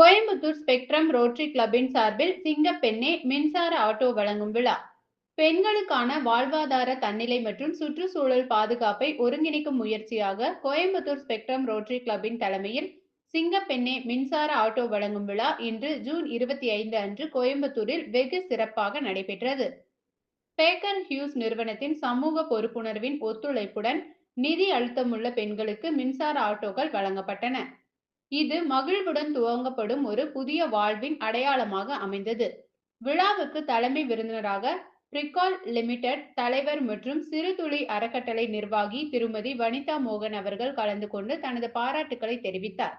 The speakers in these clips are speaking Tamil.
கோயம்புத்தூர் ஸ்பெக்ட்ரம் ரோட்டரி கிளப்பின் சார்பில் சிங்கப்பெண்ணே மின்சார ஆட்டோ வழங்கும் விழா. பெண்களுக்கான வாழ்வாதார தன்னிலை மற்றும் சுற்றுச்சூழல் பாதுகாப்பை ஒருங்கிணைக்கும் முயற்சியாக கோயம்புத்தூர் ஸ்பெக்ட்ரம் ரோட்டரி கிளப்பின் தலைமையில் சிங்கப்பெண்ணே மின்சார ஆட்டோ வழங்கும் விழா இன்று ஜூன் இருபத்தி ஐந்து அன்று கோயம்புத்தூரில் வெகு சிறப்பாக நடைபெற்றது. பேக்கர் ஹியூஸ் நிறுவனத்தின் சமூக பொறுப்புணர்வின் ஒத்துழைப்புடன் நிதி அழுத்தமுள்ள பெண்களுக்கு மின்சார ஆட்டோக்கள் வழங்கப்பட்டன. இது மகிழ்வுடன் துவங்கப்படும் ஒரு புதிய வாழ்வின் அடையாளமாக அமைந்தது. விழாவுக்கு தலைமை விருந்தினராக பிரிகால் லிமிடெட் தலைவர் மற்றும் சிறுதுளி அறக்கட்டளை நிர்வாகி திருமதி வனிதா மோகன் அவர்கள் கலந்து கொண்டு தனது பாராட்டுக்களை தெரிவித்தார்.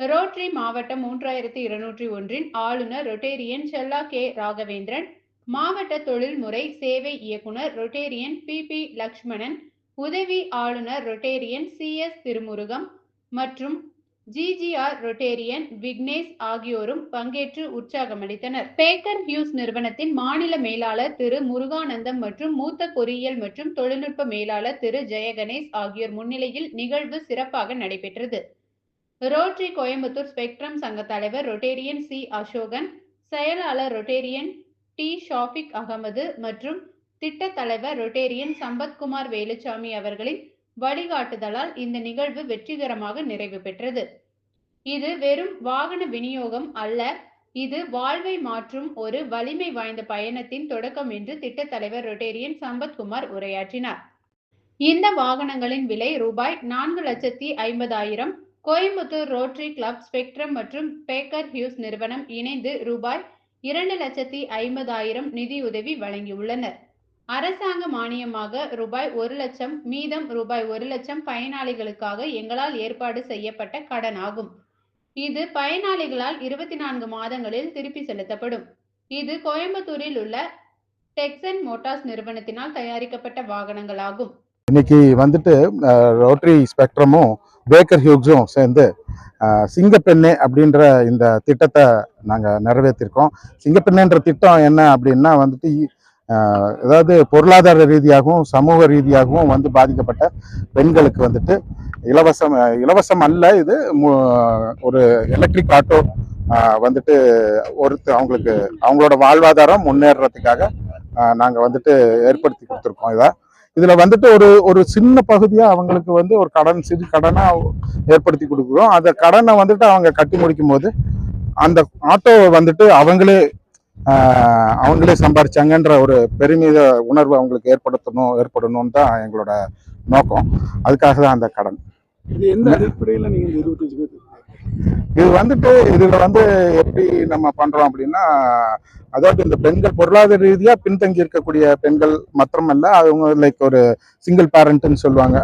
ரோட்டரி மாவட்டம் மூன்றாயிரத்தி இருநூற்றி ஒன்றின் ஆளுநர் ரொட்டேரியன் செல்லா கே. ராகவேந்திரன் மாவட்ட தொழில்முறை சேவை இயக்குனர் ரொட்டேரியன் பி. பி. லக்ஷ்மணன் உதவி ஆளுநர் ரொட்டேரியன் சி. எஸ். திருமுருகம் மற்றும் ஜிஜிஆர் ரொட்டேரியன் விக்னேஷ் ஆகியோரும் பங்கேற்று உற்சாகமளித்தனர் பேக்கர் ஹியூஸ் நிறுவனத்தின் மாநில மேலாளர் திரு முருகானந்தம் மற்றும் மூத்த பொறியியல் மற்றும் தொழில்நுட்ப மேலாளர் திரு ஜெயகணேஷ் ஆகியோர் முன்னிலையில் நிகழ்வு சிறப்பாக நடைபெற்றது. ரோட்டரி கோயம்புத்தூர் ஸ்பெக்ட்ரம் சங்க தலைவர் ரொட்டேரியன் சி. அசோகன் செயலாளர் ரொட்டேரியன் டி. ஷாஃபிக் அகமது மற்றும் திட்ட தலைவர் ரொட்டேரியன் சம்பத்குமார் வேலுச்சாமி அவர்களின் வழிகாட்டுதலால் இந்த நிகழ்வு வெற்றிகரமாக நிறைவு பெற்றது. இது வெறும் வாகன விநியோகம் அல்ல இது வாழ்வை மாற்றும் ஒரு வலிமை வாய்ந்த பயணத்தின் தொடக்கம் என்று திட்ட தலைவர் ரொட்டேரியன் சம்பத்குமார் உரையாற்றினார். இந்த வாகனங்களின் விலை ரூபாய் நான்கு லட்சத்தி ஐம்பதாயிரம் கோயம்புத்தூர் ரோட்டரி கிளப் ஸ்பெக்ட்ரம் மற்றும் பேக்கர் ஹியூஸ் நிறுவனம் இணைந்து ரூபாய் இரண்டு லட்சத்தி ஐம்பதாயிரம் நிதியுதவி வழங்கியுள்ளனர். அரசாங்க மானியமாக ரூபாய் ஒரு லட்சம் மீதம் ரூபாய் ஒரு லட்சம் பயனாளிகளுக்காக எங்களால் ஏற்பாடு செய்யப்பட்ட கடன் ஆகும். இது பயனாளிகளால் இருபத்தி நான்கு மாதங்களில் திருப்பி செலுத்தப்படும். இது கோயம்புத்தூரில் உள்ள டெக்ஸன் மோட்டார்ஸ் நிறுவனத்தினால் தயாரிக்கப்பட்ட வாகனங்களாகும் இன்னைக்கு வந்துட்டு ரோட்டரி ஸ்பெக்ட்ரமும் பேக்கர் ஹியூக்ஸும் சேர்ந்து சிங்கப்பெண்ணே அப்படின்ற இந்த திட்டத்தை நாங்கள் நிறைவேற்றிருக்கோம். சிங்கப்பெண்ணேன்ற திட்டம் என்ன அப்படின்னா வந்துட்டு அதாவது பொருளாதார ரீதியாகவும் சமூக ரீதியாகவும் வந்து பாதிக்கப்பட்ட பெண்களுக்கு வந்துட்டு இலவசம் இலவசம் அல்ல இது மு- ஒரு எலக்ட்ரிக் ஆட்டோ வந்துட்டு ஒருத்த அவங்களுக்கு அவங்களோட வாழ்வாதாரம் முன்னேறதுக்காக நாங்கள் வந்துட்டு ஏற்படுத்தி கொடுத்துருக்கோம் இதை. இதில் வந்துட்டு ஒரு ஒரு சின்ன பகுதியாக அவங்களுக்கு வந்து ஒரு கடன் சிறு கடனாக ஏற்படுத்தி கொடுக்குறோம். அந்த கடனை வந்துட்டு அவங்க கட்டி முடிக்கும் போது அந்த ஆட்டோவை வந்துட்டு அவங்களே அவங்களே சம்பாரிச்சாங்கன்ற ஒரு பெருமித உணர்வு அவங்களுக்கு ஏற்படுத்தணும் ஏற்படணும்னு தான் எங்களோட நோக்கம். அதுக்காக தான் அந்த கடன். இது வந்துட்டு இதுல வந்து எப்படி நம்ம பண்றோம் அப்படின்னா அதாவது இந்த பெண்கள் பொருளாதார ரீதியா பின்தங்கி இருக்கக்கூடிய பெண்கள் மாத்திரமல்ல அவங்க லைக் ஒரு சிங்கிள் பேரண்ட்னு சொல்லுவாங்க.